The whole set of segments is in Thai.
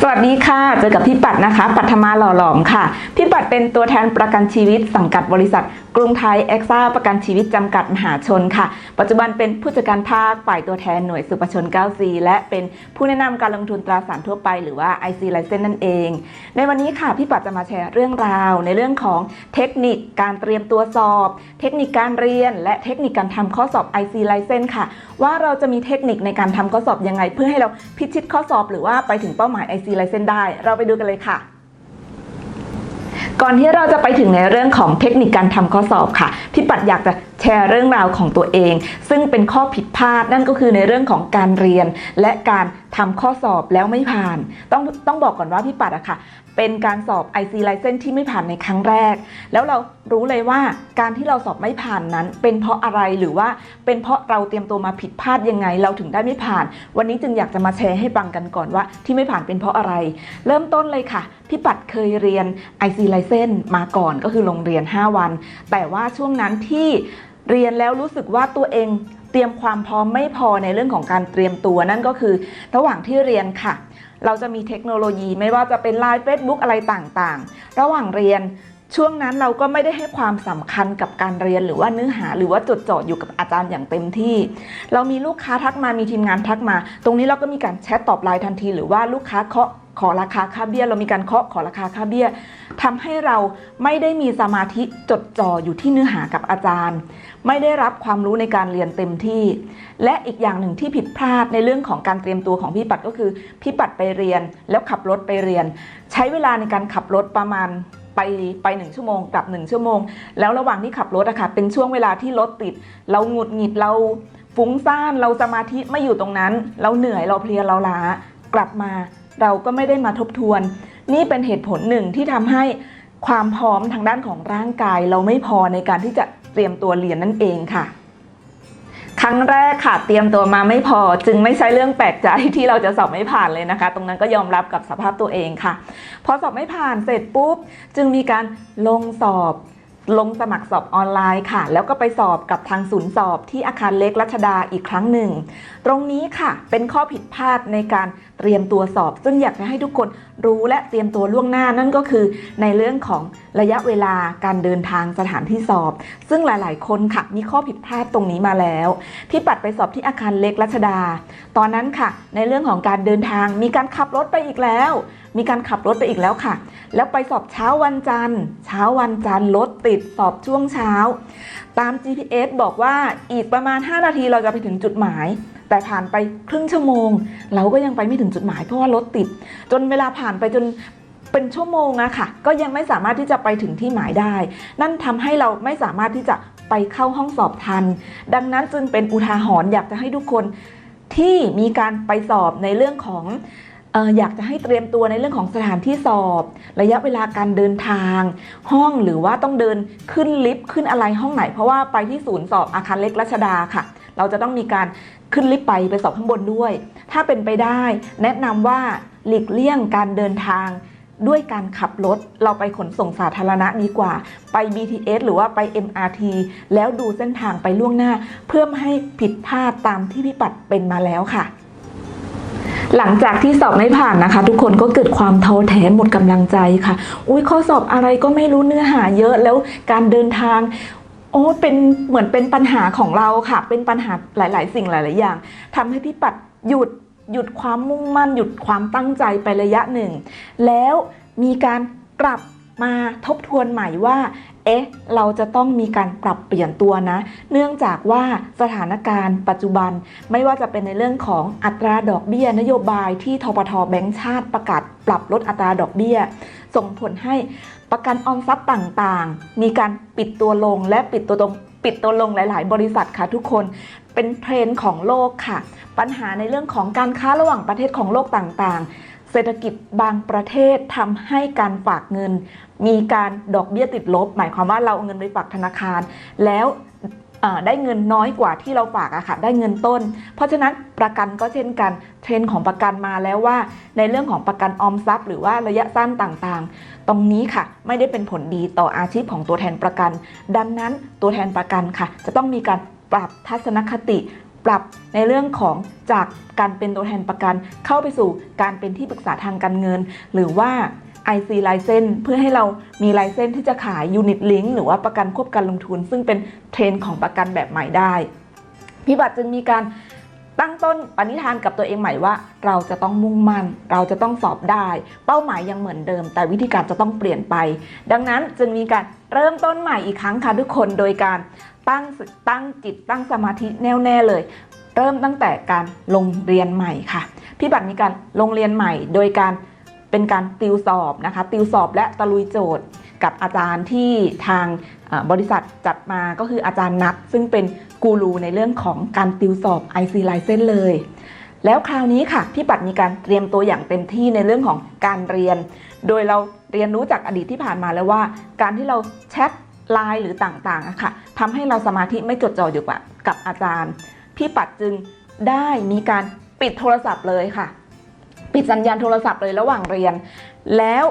สวัสดีค่ะ เจอกับพี่ปัดนะคะ ปัทมาหล่อหลอมค่ะ พี่ปัดเป็นตัวแทนประกันชีวิตสังกัดบริษัท กรุงไทยเอ็กซ่าประกันชีวิตจำกัดมหาชนค่ะ ปัจจุบันเป็นผู้จัดการภาคฝ่ายตัวแทนหน่วยสุประชน 9C และเป็นผู้แนะนำการลงทุนตราสารทั่วไปหรือว่า IC License นั่นเอง ในวันนี้ค่ะ พี่ปัดจะมาแชร์เรื่องราว ในเรื่องของเทคนิคการเตรียมตัวสอบ เทคนิคการเรียน และเทคนิคการทำข้อสอบ IC License ค่ะ ว่าเราจะมีเทคนิคในการทำข้อสอบยังไง เพื่อให้เราพิชิตข้อสอบ หรือว่าไปถึงเป้าหมาย IC License ได้ เราไปดูกันเลยค่ะก่อนที่เราจะไปถึงในเรื่องของเทคนิคการทำข้อสอบค่ะ พี่ปัดอยากจะแชร์เรื่องราวของตัวเอง ซึ่งเป็นข้อผิดพลาดนั่นก็คือในเรื่องของการเรียน และการทำข้อสอบแล้วไม่ผ่าน ต้องต้องบอกก่อนว่าพี่ปัดอะค่ะ เป็นการสอบ IC License ที่ไม่ผ่านในครั้งแรก แล้วเรารู้เลยว่าการที่เราสอบไม่ผ่านนั้น เป็นเพราะอะไรหรือว่าเป็นเพราะเราเตรียมตัวมาผิดพลาดยังไง เราถึงได้ไม่ผ่าน วันนี้จึงอยากจะมาแชร์ให้ฟังกันก่อนว่า ที่ไม่ผ่านเป็นเพราะอะไร เริ่มต้นเลยค่ะพี่ปัดเคยเรียน IC License มาก่อนก็คือโรงเรียน 5 วัน แต่ว่าช่วงนั้นที่ เรียนแล้วรู้สึกว่าตัวเองเตรียมความพร้อมไม่พอในเรื่องของการเตรียมตัวนั่นก็คือ ระหว่างที่เรียนค่ะ เราจะมีเทคโนโลยีไม่ว่าจะเป็น Line Facebook อะไรต่างๆ ระหว่างเรียนช่วงนั้นเราก็ไม่ได้ให้ความสำคัญกับการเรียนหรือว่าเนื้อหาหรือว่าจดจ่ออยู่กับอาจารย์อย่างเต็มที่ เรามีลูกค้าทักมามีทีมงานทักมา ตรงนี้เราก็มีการแชทตอบไลน์ทันที หรือว่าลูกค้าเคาะ ขอราคาค่าเบี้ย เรามีการเคาะขอราคาค่าเบี้ยทำให้เราไม่ได้มีสมาธิจดจ่ออยู่ที่เนื้อหากับอาจารย์ ไม่ได้รับความรู้ในการเรียนเต็มที่ และอีกอย่างหนึ่งที่ผิดพลาดในเรื่องของการเตรียมตัวของพี่ปัดก็คือพี่ปัดไปเรียน แล้วขับรถไปเรียน ใช้เวลาในการขับรถประมาณไปไปหนึ่งชั่วโมงกลับหนึ่งชั่วโมง แล้วระหว่างที่ขับรถอะค่ะเป็นช่วงเวลาที่รถติด เราหงุดหงิดเราฟุ้งซ่านเราสมาธิไม่อยู่ตรงนั้น เราเหนื่อยเราเพลียเราล้ากลับมา เราก็ไม่ได้มาทบทวน นี่เป็นเหตุผลหนึ่งที่ทำให้ความพร้อมทางด้านของร่างกาย เราไม่พอในการที่จะเตรียมตัวเรียนนั่นเองค่ะ ครั้งแรกค่ะเตรียมตัวมาไม่พอ จึงไม่ใช่เรื่องแปลกใจที่เราจะสอบไม่ผ่านเลยนะคะ ตรงนั้นก็ยอมรับกับสภาพตัวเองค่ะ พอสอบไม่ผ่านเสร็จปุ๊บ จึงมีการลงสอบลงสมัครสอบออนไลน์ค่ะ แล้วก็ไปสอบกับทางศูนย์สอบที่อาคารเล็กรัชดาอีกครั้งหนึ่ง ตรงนี้ค่ะเป็นข้อผิดพลาดในการเตรียมตัวสอบ ซึ่งอยากจะให้ทุกคนรู้และเตรียมตัวล่วงหน้านั่นก็คือ ในเรื่องของระยะเวลาการเดินทางสถานที่สอบ ซึ่งหลาย ๆ คนค่ะมีข้อผิดพลาดตรงนี้มาแล้วพี่ปัดไปสอบที่อาคารเล็กรัชดา ตอนนั้นค่ะ ในเรื่องของการเดินทางมีการขับรถไปอีกแล้ว มีการขับรถไปอีกแล้วค่ะ แล้วไปสอบเช้าวันจันทร์ เช้าวันจันทร์รถติดสอบช่วงเช้า ตาม GPS บอกว่าอีกประมาณ 5 นาทีเราจะไปถึงจุดหมาย แต่ผ่านไปครึ่งชั่วโมง เราก็ยังไปไม่ถึงจุดหมายเพราะว่ารถติด จนเวลาผ่านไปจนเป็นชั่วโมงอะค่ะ ก็ยังไม่สามารถที่จะไปถึงที่หมายได้ นั่นทำให้เราไม่สามารถที่จะไปเข้าห้องสอบทัน ดังนั้นจึงเป็นอุทาหรณ์อยากจะให้ทุกคนที่มีการไปสอบในเรื่องของอยากจะให้เตรียมตัวในเรื่องของสถานที่สอบ ระยะเวลาการเดินทาง ห้องหรือว่าต้องเดินขึ้นลิฟต์ขึ้นอะไรห้องไหน เพราะว่าไปที่ศูนย์สอบอาคารเล็กรัชดาค่ะ เราจะต้องมีการขึ้นลิฟต์ไปไปสอบข้างบนด้วย ถ้าเป็นไปได้ แนะนำว่าหลีกเลี่ยงการเดินทางด้วยการขับรถเราไปขนส่งสาธารณะดีกว่า ไป BTS หรือว่าไป MRT แล้วดูเส้นทางไปล่วงหน้า เพื่อไม่ให้ผิดพลาดตามที่พี่ปัดเป็นมาแล้วค่ะ หลังจากที่สอบไม่ผ่านนะคะ ทุกคนก็เกิดความท้อแท้หมดกำลังใจค่ะ อุ้ยข้อสอบอะไรก็ไม่รู้เนื้อหาเยอะแล้วการเดินทาง อ้เป็นเหมือนเป็นปัญหาของเราค่ะ เป็นปัญหาหลาย ๆ สิ่งหลาย ๆ อย่างทำให้พี่ปัดหยุดหยุดความมุ่งมั่น หยุดความตั้งใจไประยะหนึ่ง แล้วมีการกลับมาทบทวนใหม่ว่า เอ๊ะ เราจะต้องมีการปรับเปลี่ยนตัวนะ เนื่องจากว่าสถานการณ์ปัจจุบันไม่ว่าจะเป็นในเรื่องของอัตราดอกเบี้ย นโยบายที่ทปทแบงก์ชาติประกาศปรับลดอัตราดอกเบี้ย ส่งผลให้ ประกันออมทรัพย์ต่างๆ มีการปิดตัวลงและปิดตัวตรงปิดตัวลงหลาย ๆ บริษัทค่ะทุกคนเป็นเทรนด์ของโลกค่ะ ปัญหาในเรื่องของการค้าระหว่างประเทศของโลกต่างๆ เศรษฐกิจบางประเทศทำให้การฝากเงิน มีการดอกเบี้ยติดลบ หมายความว่าเราเอาเงินไปฝากธนาคาร แล้ว ได้เงินน้อยกว่าที่เราฝากอะค่ะได้เงินต้น เพราะฉะนั้นประกันก็เช่นกันเทรนของประกันมาแล้วว่า ในเรื่องของประกันออมทรัพย์ หรือว่าระยะสั้นต่างๆ ตรงนี้ค่ะ ไม่ได้เป็นผลดีต่ออาชีพของตัวแทนประกัน ดังนั้นตัวแทนประกันค่ะ จะต้องมีการปรับทัศนคติ ปรับในเรื่องของจากการเป็นตัวแทนประกัน เข้าไปสู่การเป็นที่ปรึกษาทางการเงิน หรือว่า IC License เพื่อให้เรามีไลเซนที่จะขาย Unit Link หรือว่าประกันควบการลงทุน ซึ่งเป็นเทรนด์ของประกันแบบใหม่ได้ พี่บัตรจึงมีการตั้งต้นปณิธานกับตัวเองใหม่ว่า เราจะต้องมุ่งมั่น เราจะต้องสอบได้ เป้าหมายยังเหมือนเดิม แต่วิธีการจะต้องเปลี่ยนไป ดังนั้นจึงมีการเริ่มต้นใหม่อีกครั้งค่ะทุกคนโดยการตั้งตั้งจิตตั้งสมาธิแน่วแน่เลย เริ่มตั้งแต่การลงเรียนใหม่ค่ะพี่บัตรมีการลงเรียนใหม่ โดยการ เป็นการติวสอบนะคะ ติวสอบและตะลุยโจทย์กับอาจารย์ที่ทางบริษัทจัดมาก็คืออาจารย์นัทซึ่งเป็นกูรูในเรื่องของการติวสอบ IC License เลย แล้วคราวนี้ค่ะพี่ปัดมีการเตรียมตัวอย่างเต็มที่ในเรื่องของการเรียน โดยเราเรียนรู้จากอดีตที่ผ่านมาแล้วว่า การที่เราแชทไลน์หรือต่างๆอะค่ะทำให้เราสมาธิไม่จดจ่ออยู่กับกับอาจารย์ พี่ปัดจึงได้มีการปิดโทรศัพท์เลยค่ะ ปิดสัญญาณโทรศัพท์เลยระหว่างเรียน แล้ว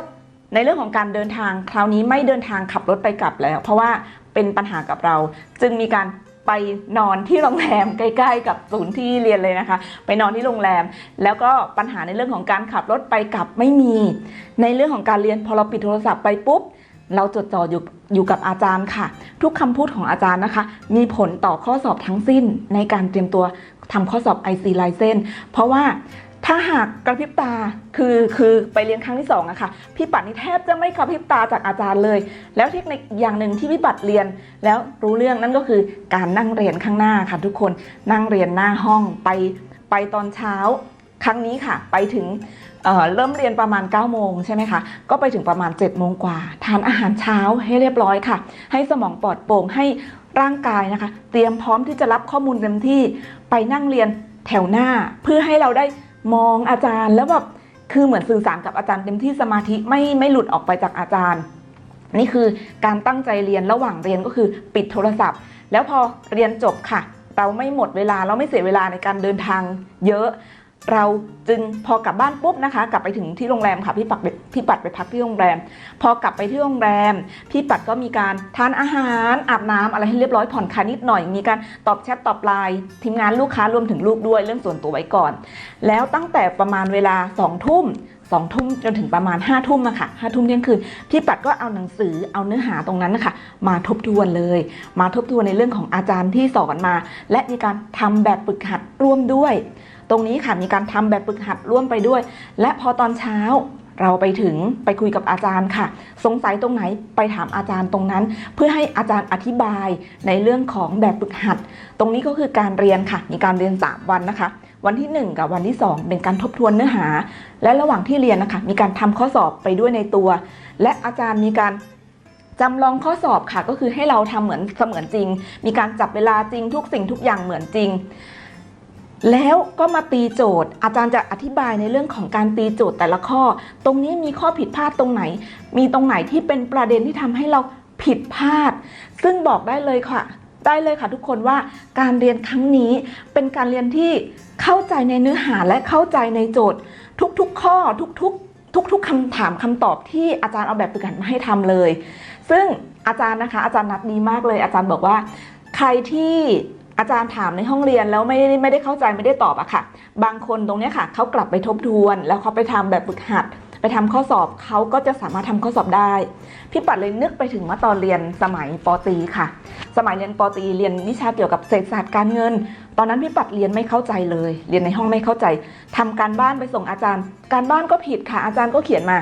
ในเรื่องของการเดินทางคราวนี้ไม่เดินทางขับรถไปกลับแล้ว เพราะว่าเป็นปัญหากับเรา จึงมีการไปนอนที่โรงแรมใกล้ ๆ กับศูนย์ที่เรียนเลยนะคะ ไปนอนที่โรงแรม แล้วก็ปัญหาในเรื่องของการขับรถไปกลับไม่มี ในเรื่องของการเรียนพอเราปิดโทรศัพท์ไปปุ๊บเราจดจ่ออยู่อยู่กับอาจารย์ค่ะ ทุกคำพูดของอาจารย์นะคะ มีผลต่อข้อสอบทั้งสิ้นในการเตรียมตัวทำข้อสอบ IC License เพราะว่า ถ้าหากกระพริบตาคือคือไปเรียนครั้งที่สองอะค่ะพี่ปัดนี่แทบจะไม่กระพริบตาจากอาจารย์เลย แล้วเทคนิคอย่างหนึ่งที่พี่ปัดเรียน แล้วรู้เรื่องนั่นก็คือการนั่งเรียนข้างหน้าค่ะทุกคนนั่งเรียนหน้าห้องไปไปตอนเช้าครั้งนี้ค่ะไปถึงเเริ่มเรียนประมาณ9โมงใช่ไหมคะก็ไปถึงประมาณ7โมงกว่า ทานอาหารเช้าให้เรียบร้อยค่ะ ให้สมองปลอดโปร่งให้ร่างกายนะคะ เตรียมพร้อมที่จะรับข้อมูลเต็มที่ไปนั่งเรียนแถวหน้าเพื่อให้เราได้ มองอาจารย์แล้วแบบคือเหมือนสื่อสารกับอาจารย์เต็มที่สมาธิไม่ไม่หลุดออกไปจากอาจารย์ นี่คือการตั้งใจเรียนระหว่างเรียนก็คือปิดโทรศัพท์ แล้วพอเรียนจบค่ะ เราไม่หมดเวลาเราไม่เสียเวลาในการเดินทางเยอะ เราจึงพอกลับบ้านปุ๊บนะคะ กลับไปถึงที่โรงแรมค่ะพี่ปัดพี่ปัดไปพักที่โรงแรม พอกลับไปที่โรงแรม พี่ปัดก็มีการทานอาหารอาบน้ำอะไรให้เรียบร้อยผ่อนคลายนิดหน่อย มีการตอบแชทตอบไลน์ทีมงานลูกค้ารวมถึงลูกด้วยเรื่องส่วนตัวไว้ก่อน แล้วตั้งแต่ประมาณเวลา2องทุ่มสองทุ่มจนถึงประมาณ5้าทุ่มอะค่ะห้าทุ่มเที่ยงคืนพี่ปัดก็เอาหนังสือเอาเนื้อหาตรงนั้นนะคะมาทบทวนเลย มาทบทวนในเรื่องของอาจารย์ที่สอนมา และมีการทำแบบฝึกหัดร่วมด้วย ตรงนี้ค่ะมีการทำแบบฝึกหัดร่วมไปด้วย และพอตอนเช้าเราไปถึงไปคุยกับอาจารย์ค่ะ สงสัยตรงไหนไปถามอาจารย์ตรงนั้น เพื่อให้อาจารย์อธิบายในเรื่องของแบบฝึกหัด ตรงนี้ก็คือการเรียนค่ะ มีการเรียน 3 วันนะคะ วันที่ 1 กับวันที่ 2 เป็นการทบทวนเนื้อหา และระหว่างที่เรียนนะคะ มีการทำข้อสอบไปด้วยในตัว และอาจารย์มีการจำลองข้อสอบค่ะก็คือให้เราทำเหมือนเสมือนจริง มีการจับเวลาจริงทุกสิ่งทุกอย่างเหมือนจริง แล้วก็มาตีโจทย์ อาจารย์จะอธิบายในเรื่องของการตีโจทย์แต่ละข้อ ตรงนี้มีข้อผิดพลาดตรงไหน มีตรงไหนที่เป็นประเด็นที่ทำให้เราผิดพลาด ซึ่งบอกได้เลยค่ะ ได้เลยค่ะทุกคนว่าการเรียนครั้งนี้เป็นการเรียนที่เข้าใจในเนื้อหาและเข้าใจในโจทย์ ทุกๆ ข้อทุกๆ ทุก ๆคำถามคำตอบที่อาจารย์เอาแบบฝึกหัดมาให้ทำเลย ซึ่งอาจารย์นะคะ อาจารย์นัดดีมากเลย อาจารย์บอกว่า ใครที่ อาจารย์ถามในห้องเรียนแล้วไม่ได้ไม่ได้เข้าใจไม่ได้ตอบอะค่ะ บางคนตรงเนี้ยค่ะเขากลับไปทบทวน แล้วเขาไปทำแบบฝึกหัด ไปทำข้อสอบเขาก็จะสามารถทำข้อสอบได้ พี่ปัดเลยนึกไปถึงเมื่อตอนเรียนสมัยปตีค่ะ สมัยเรียนปตีเรียนวิชาเกี่ยวกับเศรษฐศาสตร์การเงิน ตอนนั้นพี่ปัดเรียนไม่เข้าใจเลย เรียนในห้องไม่เข้าใจทำการบ้านไปส่งอาจารย์ การบ้านก็ผิดค่ะ อาจารย์ก็เขียนมา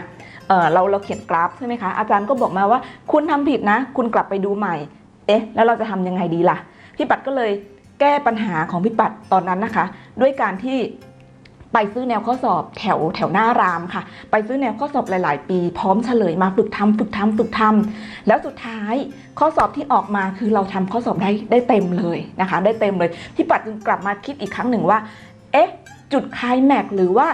เออเราเราเขียนกราฟใช่ไหมคะอาจารย์ก็บอกมาว่า คุณทำผิดนะ คุณกลับไปดูใหม่ เอ๊ะ แล้วเราจะทำยังไงดีล่ะ พี่ปัดก็เลยแก้ปัญหาของพี่ปัดตอนนั้นนะคะ ด้วยการที่ไปซื้อแนวข้อสอบแถวแถวหน้ารามค่ะ ไปซื้อแนวข้อสอบหลาย ๆ ปี พร้อมเฉลยมาฝึกทำฝึกทำฝึกทำแล้วสุดท้ายข้อสอบที่ออกมาคือเราทำข้อสอบได้ได้เต็มเลยนะคะ ได้เต็มเลยพี่ปัดจึงกลับมาคิดอีกครั้งหนึ่งว่า เอ๊ะ จุดคลายแม็กหรือว่า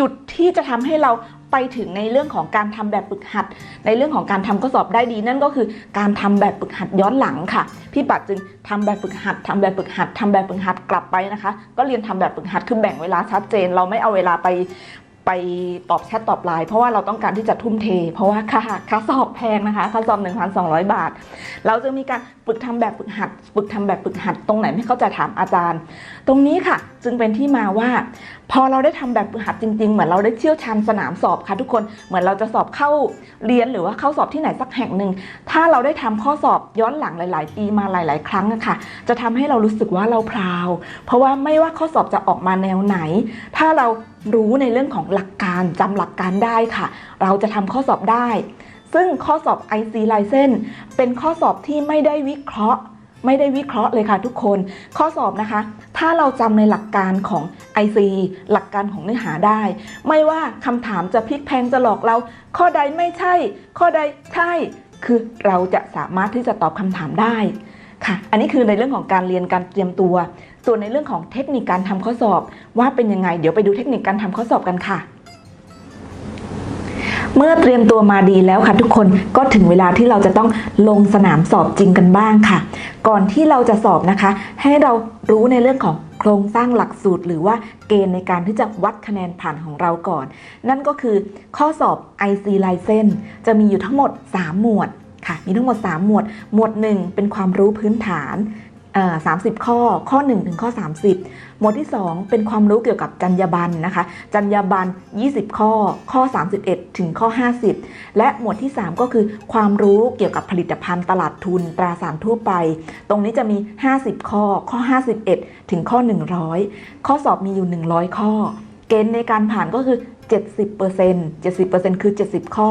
จุดที่จะทำให้เรา ไปถึงในเรื่องของการทำแบบฝึกหัด ในเรื่องของการทำข้อสอบได้ดี นั่นก็คือการทำแบบฝึกหัดย้อนหลังค่ะ พี่ปัดจึงทำแบบฝึกหัดทำแบบฝึกหัดทำแบบฝึกหัดกลับไปนะคะ ก็เรียนทำแบบฝึกหัดคือแบ่งเวลาชัดเจน เราไม่เอาเวลาไป ไปตอบแชทตอบไลน์เพราะว่าเราต้องการที่จะทุ่มเท เพราะว่าค่าค่าสอบแพงนะคะค่าสอบ 1,200 บาท เราจะมีการฝึกทำแบบฝึกหัด ฝึกทำแบบฝึกหัดตรงไหนไม่เข้าใจถามอาจารย์ ตรงนี้ค่ะ จึงเป็นที่มาว่า พอเราได้ทำแบบฝึกหัดจริง ๆ เหมือนเราได้เชี่ยวชาญสนามสอบค่ะทุกคนเหมือนเราจะสอบเข้าเรียนหรือว่าเข้าสอบที่ไหนสักแห่งหนึ่งถ้าเราได้ทำข้อสอบย้อนหลังหลาย ๆ ปีมาหลาย ๆ ครั้งอะค่ะ จะทำให้เรารู้สึกว่าเราพราว เพราะว่าไม่ว่าข้อสอบจะออกมาแนวไหน ถ้าเรา รู้ในเรื่องของหลักการจำหลักการได้ค่ะ เราจะทำข้อสอบได้ ซึ่งข้อสอบ IC License เป็นข้อสอบที่ไม่ได้วิเคราะห์ ไม่ได้วิเคราะห์เลยค่ะทุกคน ข้อสอบนะคะ ถ้าเราจำในหลักการของ IC หลักการของเนื้อหาได้ ไม่ว่าคำถามจะพลิกแพงจะหลอกเรา ข้อใดไม่ใช่ ข้อใดใช่ คือเราจะสามารถที่จะตอบคำถามได้ ค่ะ อันนี้คือในเรื่องของการเรียนการเตรียมตัว ส่วนในเรื่องของเทคนิคการทำข้อสอบ ว่าเป็นยังไง เดี๋ยวไปดูเทคนิคการทำข้อสอบกันค่ะเมื่อเตรียมตัวมาดีแล้วค่ะทุกคนก็ถึงเวลาที่เราจะต้องลงสนามสอบจริงกันบ้างค่ะ ก่อนที่เราจะสอบนะคะ ให้เรารู้ในเรื่องของโครงสร้างหลักสูตร หรือว่าเกณฑ์ในการที่จะวัดคะแนนผ่านของเราก่อน นั่นก็คือข้อสอบ IC License จะมีอยู่ทั้งหมด 3 หมวด ค่ะมีทั้งหมด 3 หมวด หมวด 1 เป็นความรู้พื้นฐานเอ่อ30 ข้อ ข้อ 1 ถึงข้อ 30 หมวดที่ 2 เป็นความรู้เกี่ยวกับจรรยาบรรณนะคะ จรรยาบรรณ 20 ข้อ ข้อ 31 ถึงข้อ 50 และหมวดที่ 3 ก็คือความรู้เกี่ยวกับผลิตภัณฑ์ตลาดทุน ตราสารทั่วไป ตรงนี้จะมี 50 ข้อ ข้อ 51 ถึงข้อ 100 ข้อสอบมีอยู่ 100 ข้อ เกณฑ์ในการผ่านก็คือ 70% 70%คือ 70 ข้อ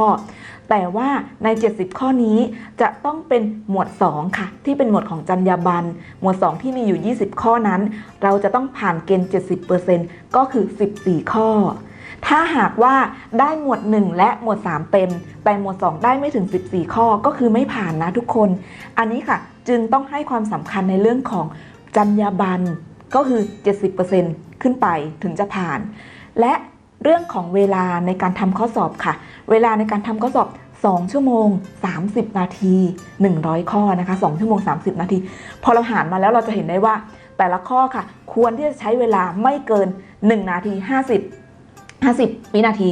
แต่ว่าใน 70 ข้อนี้จะต้องเป็นหมวด 2 ค่ะ ที่เป็นหมวดของจรรยาบรรณหมวด 2 ที่มีอยู่ 20 ข้อนั้น เราจะต้องผ่านเกณฑ์ 70%ก็คือ 14 ข้อ ถ้าหากว่าได้หมวด 1 และหมวด 3เต็มแต่หมวด 2 ได้ไม่ถึง 14 ข้อก็คือไม่ผ่านนะทุกคน อันนี้ค่ะจึงต้องให้ความสำคัญในเรื่องของจรรยาบรรณก็คือ 70%ขึ้นไปถึงจะผ่าน และเรื่องของเวลาในการทำข้อสอบค่ะ เวลาในการทำข้อสอบ 2 ชั่วโมง 30 นาที 100 ข้อนะคะ2ชั่วโมง 30 นาที พอเราหารมาแล้วเราจะเห็นได้ว่า แต่ละข้อค่ะ ควรที่จะใช้เวลาไม่เกิน 1 นาที 50 50 วินาที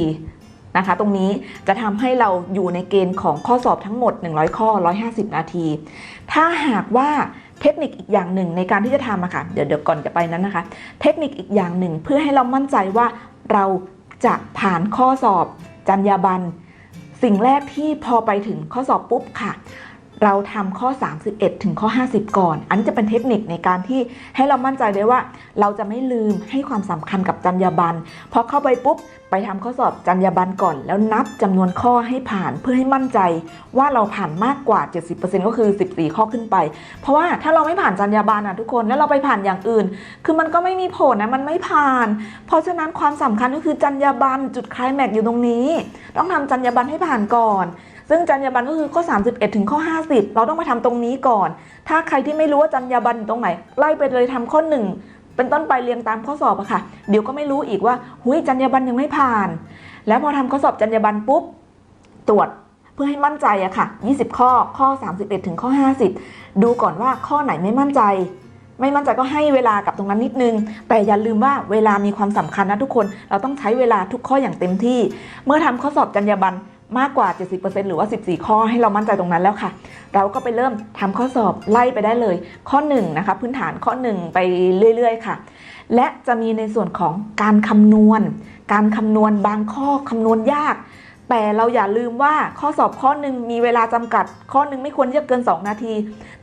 นะคะ ตรงนี้จะทำให้เราอยู่ในเกณฑ์ของข้อสอบทั้งหมด 100 ข้อ 150 นาที ถ้าหากว่าเทคนิคอีกอย่างหนึ่งในการที่จะทำอะค่ะเดี๋ยวเดี๋ยวก่อนจะไปนั้นนะคะ เทคนิคอีกอย่างหนึ่งเพื่อให้เรามั่นใจว่าเราจะผ่านข้อสอบจรรยาบรรณ สิ่งแรกที่พอไปถึงข้อสอบปุ๊บค่ะ เราทำข้อ 31 ถึงข้อ 50 ก่อน อันนี้จะเป็นเทคนิคในการที่ให้เรามั่นใจได้ว่า เราจะไม่ลืมให้ความสำคัญกับจรรยาบรรณพอเข้าไปปุ๊บ ไปทำข้อสอบจรรยาบรรณก่อน แล้วนับจำนวนข้อให้ผ่านเพื่อให้มั่นใจ ว่าเราผ่านมากกว่า 70%ก็คือ 14 ข้อขึ้นไป เพราะว่าถ้าเราไม่ผ่านจรรยาบรรณอะทุกคนแล้วเราไปผ่านอย่างอื่น คือมันก็ไม่มีผลนะมันไม่ผ่าน เพราะฉะนั้นความสำคัญก็คือจรรยาบรรณจุดคลายแม็กซ์อยู่ตรงนี้ ต้องทำจรรยาบรรณให้ผ่านก่อน ซึ่งจรรยาบรรณก็คือข้อ 31 ถึงข้อ 50 เราต้องมาทำตรงนี้ก่อน ถ้าใครที่ไม่รู้ว่าจรรยาบรรณอยู่ตรงไหน ไล่ไปเลยทำข้อ 1 เป็นต้นไปเรียงตามข้อสอบอะค่ะ เดี๋ยวก็ไม่รู้อีกว่าหุยจรรยาบรรณยังไม่ผ่าน แล้วพอทำข้อสอบจรรยาบรรณปุ๊บตรวจเพื่อให้มั่นใจอะค่ะ 20 ข้อ ข้อ 31 ถึงข้อ 50 ดูก่อนว่าข้อไหนไม่มั่นใจ ไม่มั่นใจก็ให้เวลากับตรงนั้นนิดนึง แต่อย่าลืมว่าเวลามีความสำคัญนะทุกคน เราต้องใช้เวลาทุกข้ออย่างเต็มที่ เมื่อทำข้อสอบจรรยาบรรณ มากกว่า 70%หรือว่า 14 ข้อให้เรามั่นใจตรงนั้นแล้วค่ะ เราก็ไปเริ่มทำข้อสอบไล่ไปได้เลย ข้อ1นะคะพื้นฐานข้อ 1 ไปเรื่อย ๆ ค่ะ และจะมีในส่วนของการคำนวณ การคำนวณบางข้อคำนวณยาก แต่เราอย่าลืมว่าข้อสอบข้อหนึ่งมีเวลาจำกัด ข้อหนึ่งไม่ควรที่จะเกิน 2 นาที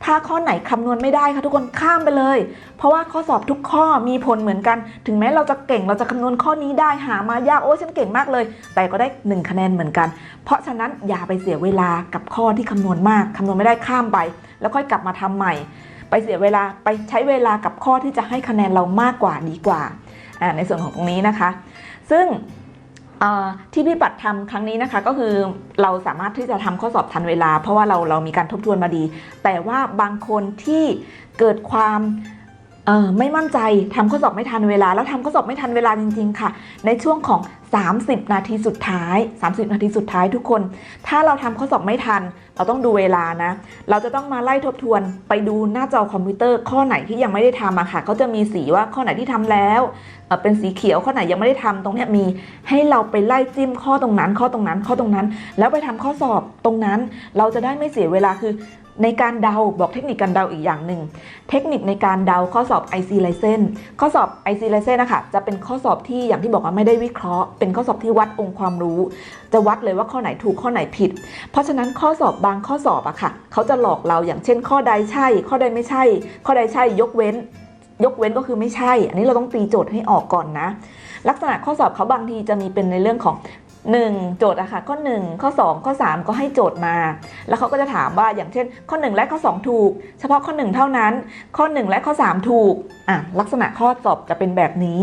ถ้าข้อไหนคำนวณไม่ได้ค่ะทุกคนข้ามไปเลย เพราะว่าข้อสอบทุกข้อมีผลเหมือนกัน ถึงแม้เราจะเก่งเราจะคำนวณข้อนี้ได้หามายากโอ้ยฉันเก่งมากเลย แต่ก็ได้ 1 คะแนนเหมือนกัน เพราะฉะนั้นอย่าไปเสียเวลากับข้อที่คำนวณมากคำนวณไม่ได้ข้ามไป แล้วค่อยกลับมาทำใหม่ ไปเสียเวลาไปใช้เวลากับข้อที่จะให้คะแนนเรามากกว่าดีกว่าในส่วนของตรงนี้นะคะ ซึ่ง ที่พี่ปัดทำครั้งนี้นะคะ ก็คือเราสามารถที่จะทำข้อสอบทันเวลา เพราะว่าเราเรามีการทบทวนมาดี แต่ว่าบางคนที่เกิดความไม่มั่นใจทำข้อสอบไม่ทันเวลา แล้วทำข้อสอบไม่ทันเวลาจริง ๆ ค่ะ ในช่วงของ 30 นาทีสุดท้าย 30 นาทีสุดท้ายทุกคน ถ้าเราทำข้อสอบไม่ทัน เราต้องดูเวลานะ เราจะต้องมาไล่ทบทวนไปดูหน้าจอคอมพิวเตอร์ข้อไหนที่ยังไม่ได้ทำอะค่ะเขาจะมีสีว่าข้อไหนที่ทำแล้วเป็นสีเขียวข้อไหนยังไม่ได้ทำตรงนี้มีให้เราไปไล่จิ้มข้อตรงนั้น ข้อตรงนั้นข้อตรงนั้น แล้วไปทำข้อสอบตรงนั้น เราจะได้ไม่เสียเวลาคือ ในการเดาบอกเทคนิคการเดาอีกอย่างหนึ่งเทคนิคในการเดาข้อสอบ IC l i c e n s ข้อสอบ IC l i c e n s นะคะจะเป็นข้อสอบที่อย่างที่บอกว่าไม่ได้วิเคราะห์ เป็นข้อสอบที่วัดองค์ความรู้ จะวัดเลยว่าข้อไหนถูกข้อไหนผิด เพราะฉะนั้นข้อสอบบางข้อสอบอะค่ะเขาจะหลอกเราอย่างเช่น ข้อใดใช่ ข้อใดไม่ใช่ ข้อใดใช่ยกเว้น ยกเว้นก็คือไม่ใช่ อันนี้เราต้องตีโจทย์ให้ออกก่อนนะลักษณะข้อสอบเขาบางทีจะมีเป็นในเรื่องของ 1 โจทย์อะค่ะข้อ 1 ข้อ 2 ข้อ 3 ก็ให้โจทย์มา แล้วเขาก็จะถามว่าอย่างเช่น ข้อ 1 และข้อ 2 ถูก เฉพาะข้อ 1 เท่านั้น ข้อ 1 และข้อ 3 ถูกอะลักษณะข้อสอบจะเป็นแบบนี้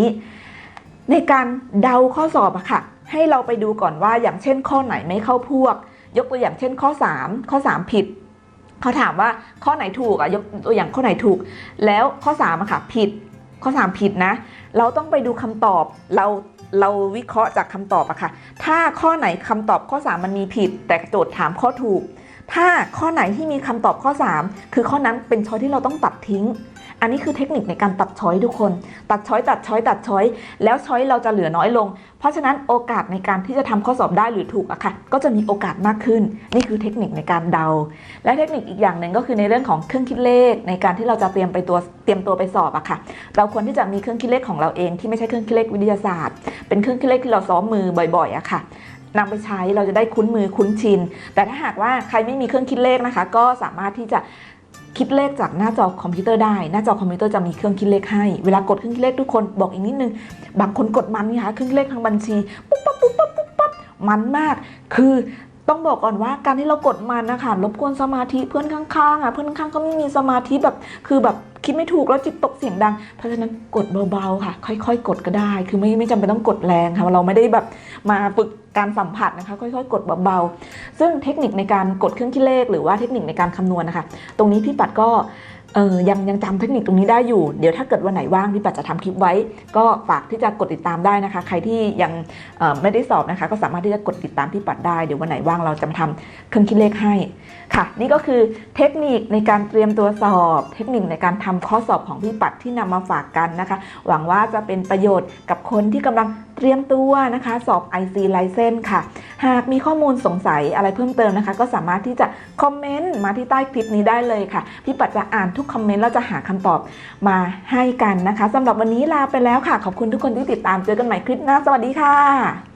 ในการเดาข้อสอบอะค่ะ ให้เราไปดูก่อนว่าอย่างเช่น ข้อไหนไม่เข้าพวก ยกตัวอย่างเช่น ข้อ 3 ข้อ 3 ผิดเขาถามว่าข้อไหนถูกอะยกตัวอย่างข้อไหนถูก แล้วข้อ3อะค่ะผิด ข้อ 3 ผิดนะ เราต้องไปดูคำตอบเรา เราวิเคราะห์จากคำตอบอะค่ะ ถ้าข้อไหนคำตอบข้อ 3 มันมีผิด แต่โจทย์ถามข้อถูก ถ้าข้อไหนที่มีคำตอบข้อ 3 คือข้อนั้นเป็นช้อยที่เราต้องตัดทิ้ง อันนี้คือเทคนิคในการตัดช้อยทุกคน ตัดช้อยตัดช้อยตัดช้อยแล้วช้อยเราจะเหลือน้อยลง เพราะฉะนั้นโอกาสในการที่จะทำข้อสอบได้หรือถูกอะค่ะ ก็จะมีโอกาสมากขึ้น นี่คือเทคนิคในการเดา และเทคนิคอีกอย่างหนึ่งก็คือในเรื่องของเครื่องคิดเลข ในการที่เราจะเตรียมไปตัวเตรียมตัวไปสอบอะค่ะ เราควรที่จะมีเครื่องคิดเลขของเราเองที่ไม่ใช่เครื่องคิดเลขวิทยาศาสตร์ เป็นเครื่องคิดเลขที่เราซ้อมมือบ่อยๆอะค่ะนำไปใช้เราจะได้คุ้นมือคุ้นชิน แต่ถ้าหากว่าใครไม่มีเครื่องคิดเลขนะคะ ก็สามารถที่จะ คิดเลขจากหน้าจอคอมพิวเตอร์ได้ หน้าจอคอมพิวเตอร์จะมีเครื่องคิดเลขให้ เวลากดเครื่องคิดเลขทุกคนบอกอีกนิดนึง บางคนกดมันนะคะเครื่องคิดเลขทางบัญชีปุ๊บปั๊บปุ๊บปั๊บปุ๊บปั๊บมันมาก คือต้องบอกก่อนว่าการที่เรากดมันนะคะรบกวนสมาธิเพื่อนข้างๆอะเพื่อนข้างๆก็ไม่มีสมาธิแบบคือแบบ คิดไม่ถูกแล้วจิตตกเสียงดัง เพราะฉะนั้นกดเบาๆค่ะ ค่อยๆ กดก็ได้ คือไม่ไม่จำเป็นต้องกดแรงค่ะเราไม่ได้แบบมาฝึกการสัมผัสนะคะ ค่อยๆ กดเบาๆ ซึ่งเทคนิคในการกดเครื่องคิดเลข หรือว่าเทคนิคในการคำนวณนะคะ ตรงนี้พี่ปัดก็เออยังยังจำเทคนิคตรงนี้ได้อยู่ เดี๋ยวถ้าเกิดวันไหนว่างพี่ปัดจะทำคลิปไว้ ก็ฝากที่จะกดติดตามได้นะคะ ใครที่ยังไม่ได้สอบนะคะ ก็สามารถที่จะกดติดตามพี่ปัดได้ เดี๋ยววันไหนว่างเราจะมาทำเครื่องคิดเลขให้ ค่ะ นี่ก็คือเทคนิคในการเตรียมตัวสอบ เทคนิคในการทำข้อสอบของพี่ปัดที่นำมาฝากกันนะคะ หวังว่าจะเป็นประโยชน์กับคนที่กำลังเตรียมตัวนะคะ สอบ IC License ค่ะ หากมีข้อมูลสงสัยอะไรเพิ่มเติมนะคะ ก็สามารถที่จะคอมเมนต์มาที่ใต้คลิปนี้ได้เลยค่ะ พี่ปัดจะอ่านทุกคอมเมนต์แล้วจะหาคำตอบมาให้กันนะคะสำหรับวันนี้ลาไปแล้วค่ะ ขอบคุณทุกคนที่ติดตามเจอกันใหม่คลิปหน้าสวัสดีค่ะ